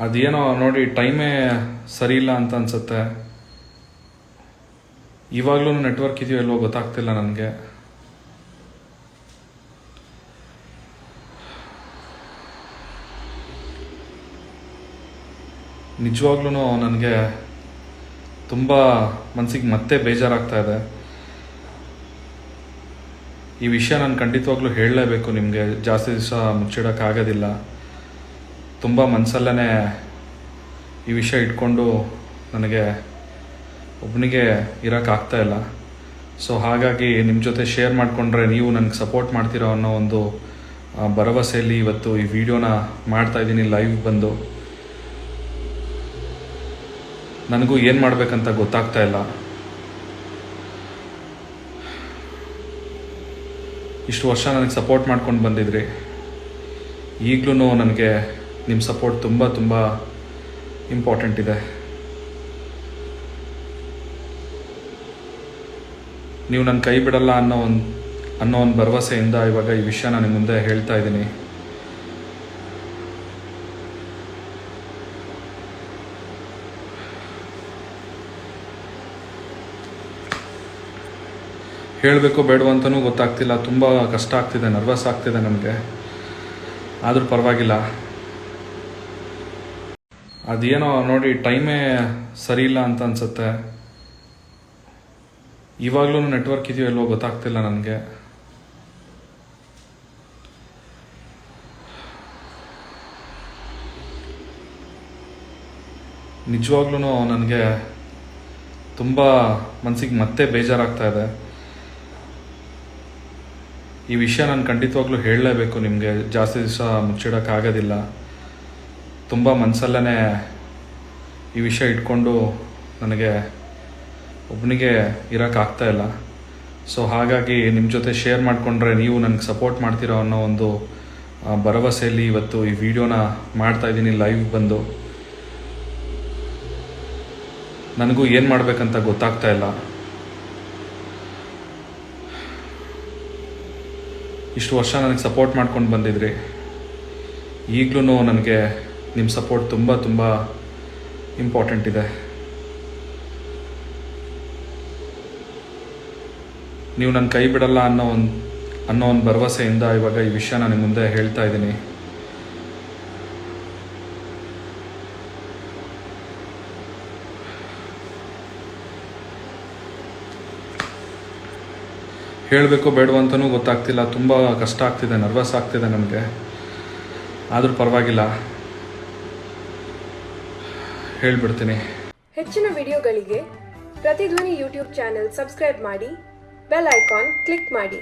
ಅದೇನೋ ನೋಡಿ ಟೈಮೇ ಸರಿ ಇಲ್ಲ ಅಂತ ಅನ್ಸುತ್ತೆ. ಇವಾಗಲೂ ನೆಟ್ವರ್ಕ್ ಇದೆಯೋ ಇಲ್ವೋ ಗೊತ್ತಾಗ್ತಿಲ್ಲ ನನಗೆ. ನಿಜವಾಗ್ಲೂ ನನಗೆ ತುಂಬ ಮನಸ್ಸಿಗೆ ಮತ್ತೆ ಬೇಜಾರಾಗ್ತಾ ಇದೆ. ಈ ವಿಷಯ ನಾನು ಖಂಡಿತವಾಗ್ಲೂ ಹೇಳಲೇಬೇಕು ನಿಮಗೆ. ಜಾಸ್ತಿ ದಿವಸ ಮುಚ್ಚಿಡೋಕ್ಕಾಗೋದಿಲ್ಲ. ತುಂಬ ಮನಸ್ಸಲ್ಲೇ ಈ ವಿಷಯ ಇಟ್ಕೊಂಡು ನನಗೆ ಒಬ್ಬನಿಗೆ ಇರೋಕ್ಕಾಗ್ತಾ ಇಲ್ಲ. ಸೊ ಹಾಗಾಗಿ ನಿಮ್ಮ ಜೊತೆ ಶೇರ್ ಮಾಡಿಕೊಂಡ್ರೆ ನೀವು ನನಗೆ ಸಪೋರ್ಟ್ ಮಾಡ್ತೀರೋ ಅನ್ನೋ ಒಂದು ಭರವಸೆಯಲ್ಲಿ ಇವತ್ತು ಈ ವಿಡಿಯೋನ ಮಾಡ್ತಾ ಇದ್ದೀನಿ ಲೈವ್ ಬಂದು. ನನಗೂ ಏನು ಮಾಡಬೇಕಂತ ಗೊತ್ತಾಗ್ತಾ ಇಲ್ಲ. ಇಷ್ಟು ವರ್ಷ ನನಗೆ ಸಪೋರ್ಟ್ ಮಾಡ್ಕೊಂಡು ಬಂದಿದ್ರಿ. ಈಗಲೂ ನನಗೆ ನಿಮ್ಮ ಸಪೋರ್ಟ್ ತುಂಬ ತುಂಬ ಇಂಪಾರ್ಟೆಂಟ್ ಇದೆ. ನೀವು ನನ್ನ ಕೈ ಬಿಡಲ್ಲ ಅನ್ನೋ ಒಂದು ಅನ್ನೋ ಒಂದು ಭರವಸೆಯಿಂದ ಇವಾಗ ಈ ವಿಷಯ ನಾನು ಮುಂದೆ ಹೇಳ್ತಾ ಇದ್ದೀನಿ. ಹೇಳಬೇಕು ಬೇಡವೋ ಅಂತಲೂ ಗೊತ್ತಾಗ್ತಿಲ್ಲ. ತುಂಬ ಕಷ್ಟ ಆಗ್ತಿದೆ ನರ್ವಸ್ ಆಗ್ತಿದೆ ನಮಗೆ ಆದರೂ ಪರವಾಗಿಲ್ಲ. ಅದೇನೋ ನೋಡಿ ಟೈಮೇ ಸರಿ ಇಲ್ಲ ಅಂತ ಅನ್ಸುತ್ತೆ. ಇವಾಗಲೂ ನೆಟ್ವರ್ಕ್ ಇದೆಯೋ ಇಲ್ವೋ ಗೊತ್ತಾಗ್ತಿಲ್ಲ ನನಗೆ. ನಿಜವಾಗ್ಲೂ ನನಗೆ ತುಂಬ ಮನಸ್ಸಿಗೆ ಮತ್ತೆ ಬೇಜಾರಾಗ್ತಾ ಇದೆ. ಈ ವಿಷಯ ನಾನು ಖಂಡಿತವಾಗ್ಲೂ ಹೇಳಲೇಬೇಕು ನಿಮಗೆ. ಜಾಸ್ತಿ ದಿವಸ ಮುಚ್ಚಿಡೋಕ್ಕಾಗೋದಿಲ್ಲ. ತುಂಬ ಮನಸ್ಸಲ್ಲೇ ಈ ವಿಷಯ ಇಟ್ಕೊಂಡು ನನಗೆ ಒಬ್ಬನಿಗೆ ಇಲ್ಲ. ಸೊ ಹಾಗಾಗಿ ನಿಮ್ಮ ಜೊತೆ ಶೇರ್ ಮಾಡಿಕೊಂಡ್ರೆ ನೀವು ನನಗೆ ಸಪೋರ್ಟ್ ಮಾಡ್ತೀರೋ ಅನ್ನೋ ಒಂದು ಭರವಸೆಯಲ್ಲಿ ಇವತ್ತು ಈ ವಿಡಿಯೋನ ಮಾಡ್ತಾ ಇದ್ದೀನಿ ಲೈವ್ ಬಂದು. ನನಗೂ ಏನು ಮಾಡಬೇಕಂತ ಗೊತ್ತಾಗ್ತಾ ಇಲ್ಲ. ಇಷ್ಟು ವರ್ಷ ನನಗೆ ಸಪೋರ್ಟ್ ಮಾಡ್ಕೊಂಡು ಬಂದಿದ್ರಿ. ಈಗಲೂ ನನಗೆ ನಿಮ್ಮ ಸಪೋರ್ಟ್ ತುಂಬ ತುಂಬ ಇಂಪಾರ್ಟೆಂಟ್ ಇದೆ. ನೀವು ನನ್ನ ಕೈ ಬಿಡಲ್ಲ ಅನ್ನೋ ಒಂದು ಅನ್ನೋ ಒಂದು ಭರವಸೆಯಿಂದ ಇವಾಗ ಈ ವಿಷಯ ನಾನು ಮುಂದೆ ಹೇಳ್ತಾ ಇದ್ದೀನಿ. ಹೇಳಬೇಕು ಬೇಡವಂತನೂ ಅಂತಲೂ ಗೊತ್ತಾಗ್ತಿಲ್ಲ. ತುಂಬ ಕಷ್ಟ ಆಗ್ತಿದೆ ನರ್ವಸ್ ಆಗ್ತಿದೆ ನನಗೆ. ಆದರೂ ಪರವಾಗಿಲ್ಲ. ಹೇಳ್ಬಿಡ್ತೀನಿ. ಹೆಚ್ಚಿನ ವಿಡಿಯೋಗಳಿಗೆ ಪ್ರತಿಧ್ವನಿ ಯೂಟ್ಯೂಬ್ ಚಾನೆಲ್ ಸಬ್ಸ್ಕ್ರೈಬ್ ಮಾಡಿ ಬೆಲ್ ಐಕಾನ್ ಕ್ಲಿಕ್ ಮಾಡಿ.